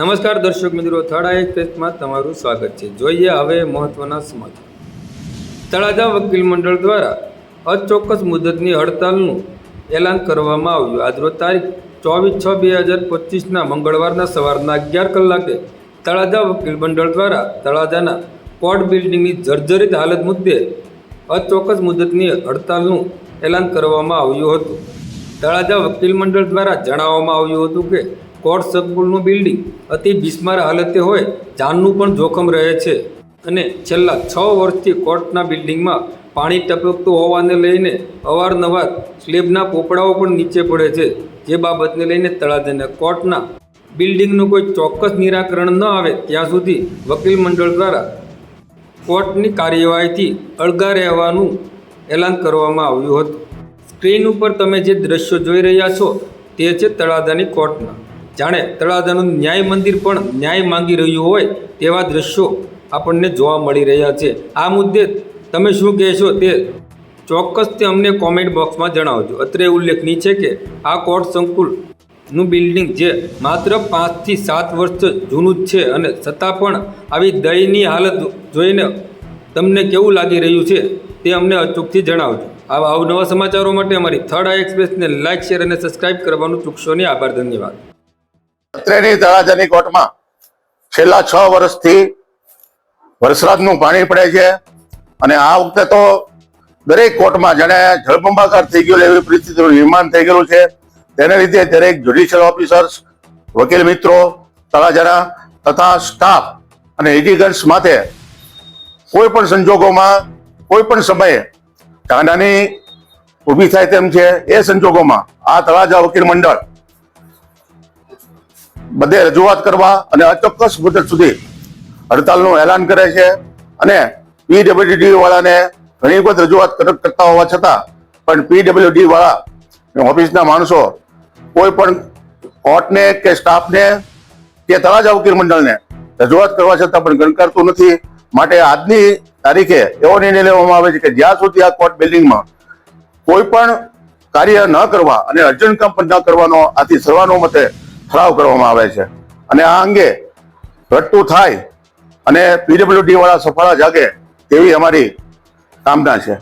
નમસ્કાર દર્શક મિત્રો થર્ડ એક્સપ્રેસમાં તમારું સ્વાગત છે. જોઈએ હવે મહત્વના સમાચાર. તળાજા વકીલ મંડળ દ્વારા અચોક્કસ મુદતની હડતાલનું એલાન કરવામાં આવ્યું. આજરોજ તારીખ ચોવીસ છ બે હજાર પચીસના મંગળવારના સવારના અગિયાર કલાકે તળાજા વકીલ મંડળ દ્વારા તળાજાના કોર્ટ બિલ્ડિંગની જર્જરિત હાલત મુદ્દે અચોક્કસ મુદતની હડતાલનું એલાન કરવામાં આવ્યું હતું. તળાજા વકીલ મંડળ દ્વારા જણાવવામાં આવ્યું હતું કે કોર્ટ સંકુલનું બિલ્ડિંગ અતિ બિસ્માર હાલતે હોય જાનનું પણ જોખમ રહે છે. અને છેલ્લા છ વર્ષથી કોર્ટના બિલ્ડિંગમાં પાણી ટપકતું હોવાને લઈને અવારનવાર સ્લેબના પોપડાઓ પણ નીચે પડે છે. જે બાબતને લઈને તળાજાના કોર્ટના બિલ્ડિંગનું કોઈ ચોક્કસ નિરાકરણ ન આવે ત્યાં સુધી વકીલ મંડળ દ્વારા કોર્ટની કાર્યવાહીથી અળગા રહેવાનું એલાન કરવામાં આવ્યું હતું. સ્ક્રીન ઉપર તમે જે દ્રશ્યો જોઈ રહ્યા છો તે છે તળાજાની કોર્ટના જાણે તળાજાનું ન્યાય મંદિર પણ ન્યાય માંગી રહ્યું હોય તેવા દ્રશ્યો આપણને જોવા મળી રહ્યા છે. આ મુદ્દે તમે શું કહેશો તે ચોક્કસ તે અમને કોમેન્ટ બોક્સમાં જણાવજો. અત્રે ઉલ્લેખનીય છે કે આ કોર્ટ સંકુલનું બિલ્ડિંગ જે માત્ર પાંચથી સાત વર્ષ જૂનું જ છે અને છતાં પણ આવી દયની હાલત જોઈને તમને કેવું લાગી રહ્યું છે તે અમને અચૂકથી જણાવજો. આવા અવનવા સમાચારો માટે અમારી થર્ડ આઈ એક્સપ્રેસને લાઇક શેર અને સબસ્ક્રાઇબ કરવાનું ચૂકશો નહીં. આભાર, ધન્યવાદ. અત્રેની તળાજાની કોર્ટમાં છેલ્લા છ વર્ષથી વરસાદનું પાણી પડે છે. અને આ વખતે તો દરેક કોર્ટમાં જાણે જળબંબાકાર થઈ ગયું એવી પરિસ્થિતિનું નિર્માણ થઈ ગયેલું છે. તેને લીધે દરેક જ્યુડિશિયલ ઓફિસર્સ વકીલ મિત્રો, તળાજાના તથા સ્ટાફ અને એડિગન્સ માટે કોઈ પણ સંજોગોમાં, કોઈ પણ સમયે ચાંદાની ઊભી થાય તેમ છે. એ સંજોગોમાં આ તળાજા વકીલ મંડળ બધે રજૂઆત કરવા અને અચોક્કસ મુદત સુધી હડતાલનું એલાન કરે છે. અને પીડબ્લ્યુડી વાળાને ઘણી વખત રજૂઆત કર- કરતા હોવા છતાં પણ પીડબ્લ્યુડી વાળા ઓફિસના માણસો કોઈ પણ કોર્ટને કે સ્ટાફને કે તળાજા વકીલ મંડળને રજૂઆત કરવા છતાં પણ ગણકારતું નથી. માટે આજની તારીખે એવો નિર્ણય લેવામાં આવે છે કે જ્યાં સુધી આ કોર્ટ બિલ્ડિંગમાં કોઈ પણ કાર્ય ન કરવા અને અર્જન્ટ કામ પણ ન કરવાનો આથી સર્વાનુમતે ઠરાવ કરવામાં આવે છે. અને આ અંગે ઘટતું થાય અને પીડબ્લ્યુડી વાળા સફળા જાગે તેવી અમારી કામના છે.